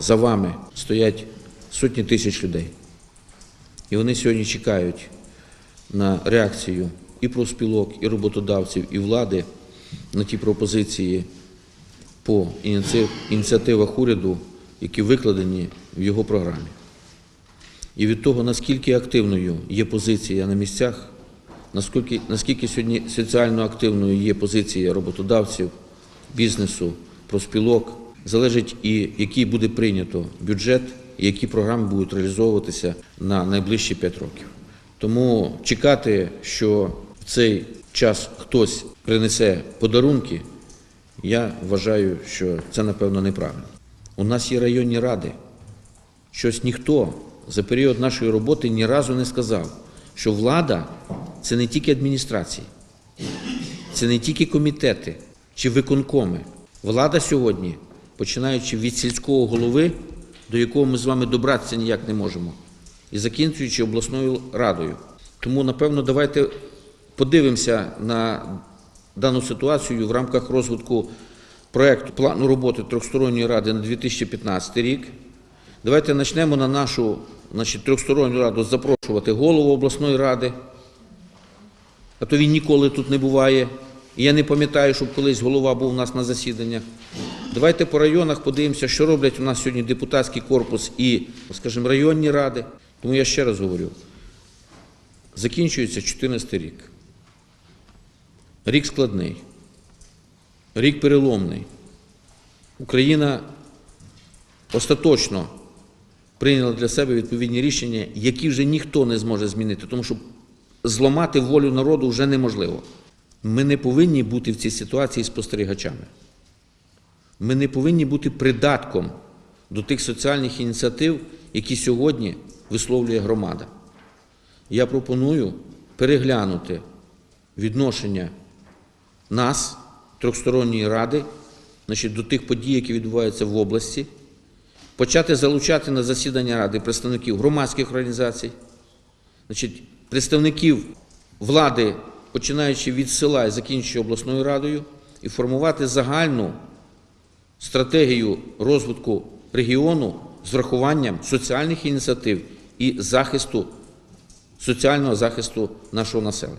за вами стоять сотні тисяч людей. І вони сьогодні чекають на реакцію і профспілок, і роботодавців, і влади на ті пропозиції по ініціативах уряду, які викладені в його програмі. І від того, наскільки активною є позиція на місцях, наскільки, наскільки сьогодні соціально активною є позиція роботодавців, бізнесу, профспілок, залежить і який буде прийнято бюджет, і які програми будуть реалізовуватися на найближчі 5 років. Тому чекати, що в цей час хтось принесе подарунки, я вважаю, що це напевно неправильно. У нас є районні ради. Щось ніхто за період нашої роботи ні разу не сказав, що влада це не тільки адміністрації, це не тільки комітети чи виконкоми. Влада сьогодні, починаючи від сільського голови, до якого ми з вами добратися ніяк не можемо, і закінчуючи обласною радою. Тому, напевно, давайте подивимося на дану ситуацію в рамках розвитку проекту плану роботи трьохсторонньої ради на 2015 рік. Давайте почнемо на нашу значить, трьохсторонню раду запрошувати голову обласної ради, а то він ніколи тут не буває. І я не пам'ятаю, щоб колись голова був у нас на засіданнях. Давайте по районах подивимося, що роблять у нас сьогодні депутатський корпус і, скажімо, районні ради. Тому я ще раз говорю: закінчується 2014 рік. Рік складний, рік переломний. Україна остаточно прийняла для себе відповідні рішення, які вже ніхто не зможе змінити, тому що зламати волю народу вже неможливо. Ми не повинні бути в цій ситуації спостерігачами. Ми не повинні бути придатком до тих соціальних ініціатив, які сьогодні висловлює громада. Я пропоную переглянути відношення нас, трьохсторонньої ради, значить, до тих подій, які відбуваються в області, почати залучати на засідання ради представників громадських організацій, значить, представників влади, починаючи від села і закінчуючи обласною радою, і формувати загальну стратегію розвитку регіону з врахуванням соціальних ініціатив і захисту, соціального захисту нашого населення.